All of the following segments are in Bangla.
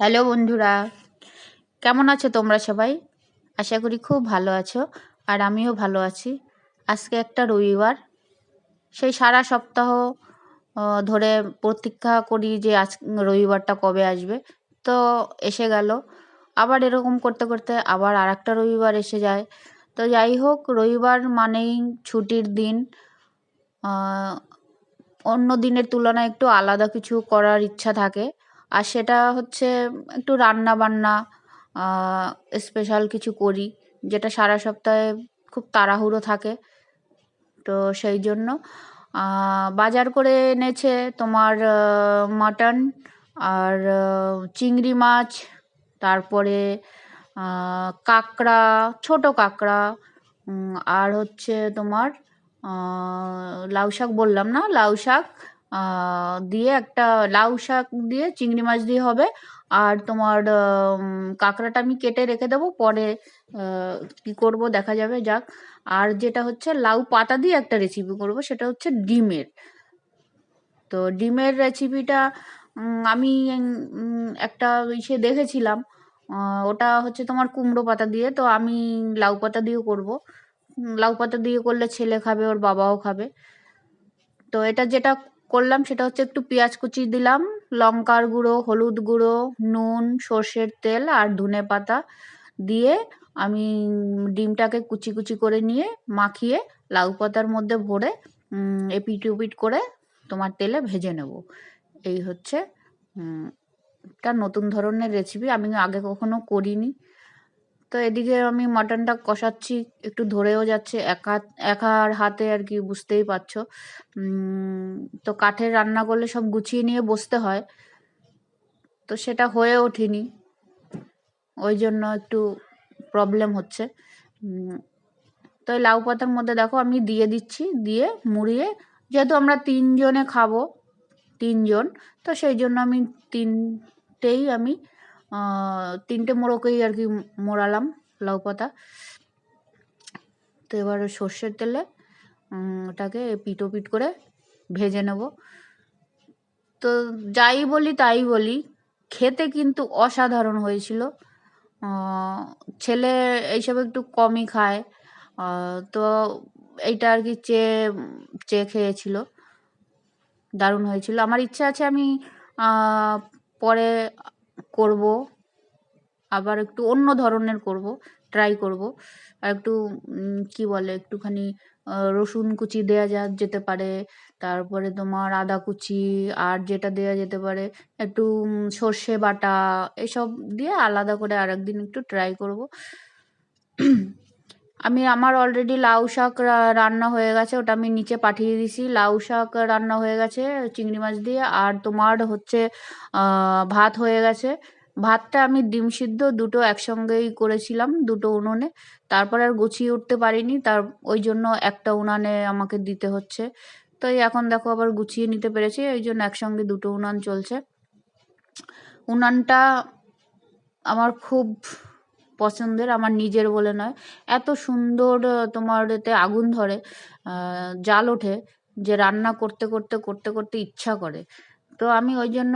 হ্যালো বন্ধুরা, কেমন আছো তোমরা সবাই? আশা করি খুব ভালো আছো আর আমিও ভালো আছি। আজকে একটা রবিবার, সেই সারা সপ্তাহ ধরে প্রতীক্ষা করি যে আজ রবিবারটা কবে আসবে। তো এসে গেল, আবার এরকম করতে করতে আবার আর একটা রবিবার এসে যায়। তো যাই হোক, রবিবার মানেই ছুটির দিন। অন্য দিনের তুলনায় একটু আলাদা কিছু করার ইচ্ছা থাকে। আর সেটা হচ্ছে একটু রান্না বান্না স্পেশাল কিছু করি, যেটা সারা সপ্তাহে খুব তাড়াহুড়ো থাকে। তো সেই জন্য বাজার করে এনেছে তোমার মাটন আর চিংড়ি মাছ, তারপরে কাঁকড়া, ছোট কাঁকড়া আর হচ্ছে তোমার লাউ শাক বললাম না? লাউ শাক দিয়ে একটা লাউ শাক দিয়ে চিংড়ি মাছ দিয়ে হবে। আর তোমার কাঁকড়াটা আমি কেটে রেখে দেবো। পরে কি করব দেখা যাবে, যাক। আর যেটা হচ্ছে, লাউ পাতা দিয়ে একটা রেসিপি করব, সেটা হচ্ছে ডিমের। তো ডিমের রেসিপিটা আমি একটা ইসে দেখেছিলাম। ওটা হচ্ছে তোমার কুমড়ো পাতা দিয়ে। তো আমি লাউ পাতা দিয়েও করব। লাউ পাতা দিয়ে করলে ছেলে খাবে, ওর বাবাও খাবে। তো এটা যেটা করলাম, সেটা হচ্ছে একটু পেঁয়াজ কুচি দিলাম, লঙ্কার গুঁড়ো, হলুদ গুঁড়ো, নুন, সর্ষের তেল আর ধনে পাতা দিয়ে আমি ডিমটাকে কুচি কুচি করে নিয়ে মাখিয়ে লাউ পাতার মধ্যে ভরে এপিট উপিট করে তোমার তেলে ভেজে নেব। এই হচ্ছে একটা নতুন ধরনের রেসিপি আমি আগে কখনো করিনি। তো এদিকে আমি মাটনটা কষাচ্ছি, একটু ধরেও যাচ্ছে, এক হাত, এক হাতে আর কি, বুঝতেই পারছ। তো কাঠের রান্না করলে সব গুছিয়ে নিয়ে বসতে হয়। তো সেটা হয়ে ওঠেনি। ওই জন্য একটু প্রবলেম হচ্ছে। তো এই লাউ পাতার মধ্যে দেখো আমি দিয়ে দিচ্ছি, দিয়ে মুড়িয়ে, যেহেতু আমরা তিনজনে খাব, তিনজন, তো সেই জন্য আমি তিনটেই আমি তিনটে মোড়কেই আর কি মোড়ালাম, লাউ পাতা। তো এবার সর্ষের তেলে ওটাকে পিটো পিট করে ভেজে নেব। তো যাই বলি তাই বলি, খেতে কিন্তু অসাধারণ হয়েছিল। ছেলে এইসব একটু কমই খায়। তো এইটা আর কি চেয়ে চেয়ে খেয়েছিল। দারুণ হয়েছিল। আমার ইচ্ছা আছে আমি পরে করব, আবার একটু অন্য ধরনের করব ট্রাই করব। আর একটু কি বলে, একটুখানি রসুন কুচি দেওয়া যা, যেতে পারে। তারপরে তোমার আদা কুচি, আর যেটা দেওয়া যেতে পারে, একটু সর্ষে বাটা, এসব দিয়ে আলাদা করে আরেকদিন একটু ট্রাই করব। আমি আমার অলরেডি লাউ শাক রান্না হয়ে গেছে, ওটা আমি নিচে পাঠিয়ে দিছি। লাউ শাক রান্না হয়ে গেছে, চিংড়ি মাছ দিয়ে। আর তোমার হচ্ছে ভাত হয়ে গেছে। ভাতটা আমি ডিম সিদ্ধ দুটো একসঙ্গেই করেছিলাম, দুটো উনুনে। তারপর আর গুছিয়ে উঠতে পারিনি, তার, ওই জন্য একটা উনানে আমাকে দিতে হচ্ছে। তো এখন দেখো আবার গুছিয়ে নিতে পেরেছি ওই জন্য একসঙ্গে দুটো উনান চলছে। উনানটা আমার খুব পছন্দের, আমার নিজের বলে নয়। এত সুন্দর তোমার এতে আগুন ধরে জাল ওঠে যে রান্না করতে করতে করতে করতে ইচ্ছা করে। তো আমি ওই জন্য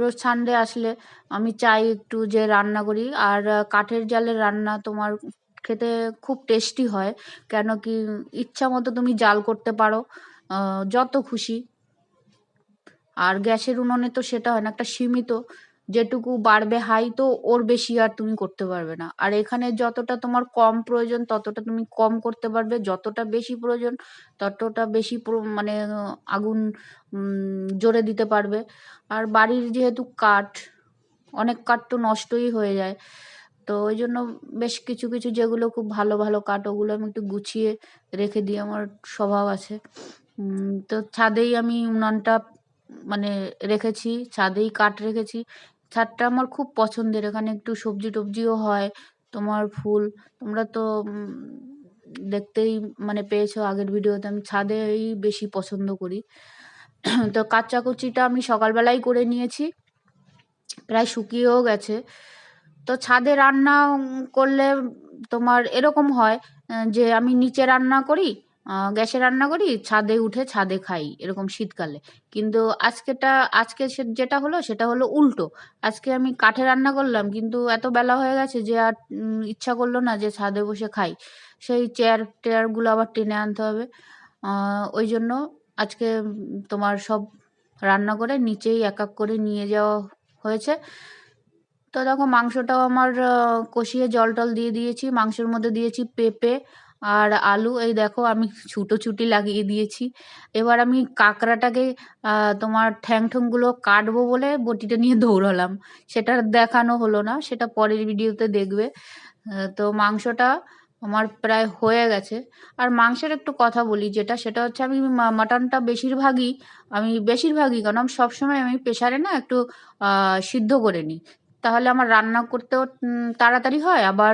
রোজ সানডে আসলে আমি চাই একটু যে রান্না করি। আর কাঠের জালের রান্না তোমার খেতে খুব টেস্টি হয়, কেন কি ইচ্ছা মতো তুমি জাল করতে পারো যত খুশি। আর গ্যাসের উনুনে তো সেটা হয় না, একটা সীমিত যেটুকু বাড়বে হাই তো ওর বেশি আর তুমি করতে পারবে না। আর এখানে যতটা তোমার কম প্রয়োজন, ততটা তুমি কম করতে পারবে। যতটা বেশি প্রয়োজন, ততটা বেশি মানে আগুন জোরে দিতে পারবে। আর বাড়ির যেহেতু কাঠ, অনেক কাঠ তো নষ্টই হয়ে যায়। তো ওই জন্য বেশ কিছু কিছু যেগুলো খুব ভালো ভালো কাঠ, ওগুলো আমি একটু গুছিয়ে রেখে দিই, আমার স্বভাব আছে। তো ছাদেই আমি উনানটা মানে রেখেছি, ছাদেই কাঠ রেখেছি। ছাদটা আমার খুব পছন্দের। এখানে একটু সবজি টবজিও হয়, তোমার ফুল। তোমরা তো দেখতেই মানে পেয়েছ আগের ভিডিওতে, আমি ছাদেই বেশি পছন্দ করি। তো কাঁচা কুচিটা আমি সকালবেলাই করে নিয়েছি, প্রায় শুকিয়েও গেছে। তো ছাদে রান্না করলে তোমার এরকম হয়, যে আমি নিচে রান্না করি গ্যাসে রান্না করি, ছাদে উঠে ছাদে খাই, এরকম শীতকালে। কিন্তু আজকেটা, আজকে যেটা হলো সেটা হলো উল্টো। আজকে আমি কাঠে রান্না করলাম, কিন্তু এত বেলা হয়ে গেছে যে আর ইচ্ছা করল না যে ছাদে বসে খাই। সেই চেয়ার টেয়ারগুলো আবার টেনে আনতে হবে। ওই জন্য আজকে তোমার সব রান্না করে নিচেই এক এক করে নিয়ে যাওয়া হয়েছে। তো দেখো মাংসটাও আমার কষিয়ে জল টল দিয়ে দিয়েছি। মাংসের মধ্যে দিয়েছি পেঁপে আর আলু এই দেখো আমি ছুটোছুটি লাগিয়ে দিয়েছি। এবার আমি কাঁকড়াটাকে তোমার ঠ্যাং ঠ্যাংগুলো কাটবো বলে বটিটা নিয়ে দৌড়ালাম। সেটা দেখানো হলো না, সেটা পরের ভিডিওতে দেখবে। তো মাংসটা আমার প্রায় হয়ে গেছে। আর মাংসের একটু কথা বলি যেটা, সেটা হচ্ছে আমি মাটনটা বেশিরভাগই, আমি বেশিরভাগই, কারণ আমি সবসময় আমি প্রেশারে না একটু সিদ্ধ করে নিই। তাহলে আমার রান্না করতেও তাড়াতাড়ি হয়, আবার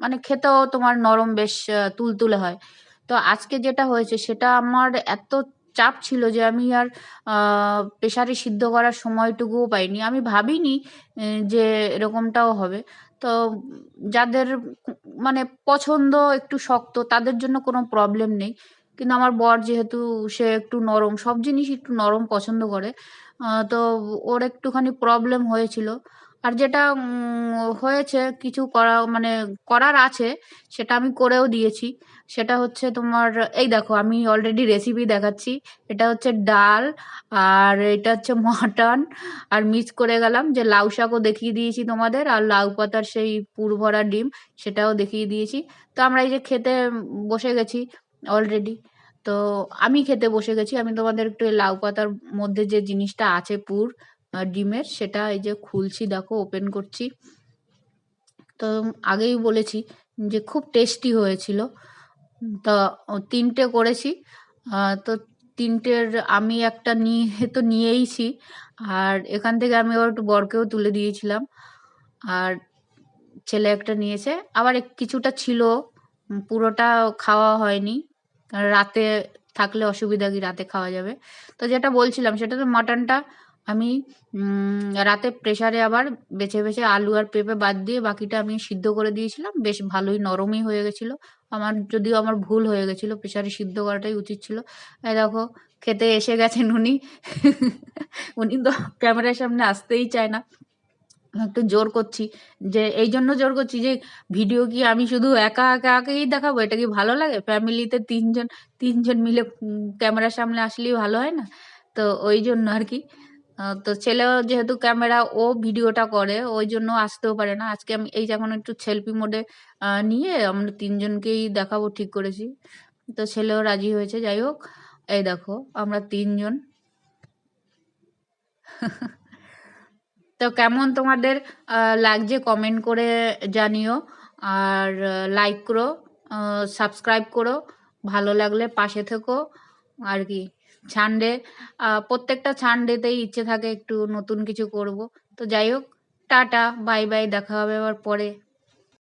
মানে খেতেও তোমার নরম বেশ তুলতুলে হয়। তো আজকে যেটা হয়েছে, সেটা আমার এত চাপ ছিল যে আমি আর প্রেশারে সিদ্ধ করার সময়টুকুও পাইনি। আমি ভাবিনি যে এরকমটাও হবে। তো যাদের মানে পছন্দ একটু শক্ত, তাদের জন্য কোনো প্রবলেম নেই। কিন্তু আমার বর যেহেতু, সে একটু নরম, সব জিনিস একটু নরম পছন্দ করে। তো ওর একটুখানি প্রবলেম হয়েছিল। আর যেটা হয়েছে কিছু করা মানে করার আছে, সেটা আমি করেও দিয়েছি। সেটা হচ্ছে তোমার, এই দেখো, আমি অলরেডি রেসিপি দেখাচ্ছি। এটা হচ্ছে ডাল, আর এটা হচ্ছে মাটন। আর মিক্স করে গেলাম যে লাউ শাকও দেখিয়ে দিয়েছি তোমাদের, আর লাউ পাতার সেই পুর ভরা ডিম, সেটাও দেখিয়ে দিয়েছি। তো আমরা এই যে খেতে বসে গেছি অলরেডি তো আমি খেতে বসে গেছি। আমি তোমাদের একটু লাউ পাতার মধ্যে যে জিনিসটা আছে পুর ডিমের, সেটা এই যে খুলছি, দেখো ওপেন করছি। তো আগেই বলেছি যে খুব টেস্টি হয়েছিল। তো তিনটে করেছি। তো তিনটের আমি একটা নিয়ে, তো নিয়েইছি। আর এখান থেকে আমি আবার একটু বরকেও তুলে দিয়েছিলাম। আর ছেলে একটা নিয়েছে। আবার কিছুটা ছিল, পুরোটা খাওয়া হয়নি। রাতে থাকলে অসুবিধা কি? রাতে খাওয়া যাবে। তো যেটা বলছিলাম, সেটা তো মাটনটা আমি রাতে প্রেশারে আবার বেছে বেছে আলু আর পেঁপে বাদ দিয়ে বাকিটা আমি সিদ্ধ করে দিয়েছিলাম। বেশ ভালোই নরমই হয়ে গেছিল। আমার, যদিও আমার ভুল হয়ে গেছিল প্রেশারে সিদ্ধ করাটাই উচিত ছিল। এই দেখো, খেতে এসে গেছেন উনি। উনি তো ক্যামেরার সামনে আসতেই চায় না। একটু জোর করছি যে, এই জন্য জোর করছি যে, ভিডিও কি আমি শুধু একা একা, একাই দেখাবো? এটা কি ভালো লাগে? ফ্যামিলিতে তিনজন তিনজন মিলে ক্যামেরার সামনে আসলেই ভালো হয় না? তো ওই জন্য আর কি। তো ছেলেও যেহেতু ক্যামেরা, ও ভিডিওটা করে, ওই জন্য আসতেও পারে না। আজকে আমি এই যখন একটু সেলফি মোডে নিয়ে আমরা তিনজনকেই দেখাবো, ঠিক করেছি। তো ছেলেও রাজি হয়েছে, যাই হোক। এই দেখো, আমরা তিনজন। তো কেমন তোমাদের লাগছে কমেন্ট করে জানিও। আর লাইক করো সাবস্ক্রাইব করো। ভালো লাগলে পাশে থেকো। আর কি। সানডে প্রত্যেকটা সানডেতেই ইচ্ছে থাকে একটু নতুন কিছু করব। তো যাই হোক, টাটা, বাই বাই, দেখা হবে আবার পরে।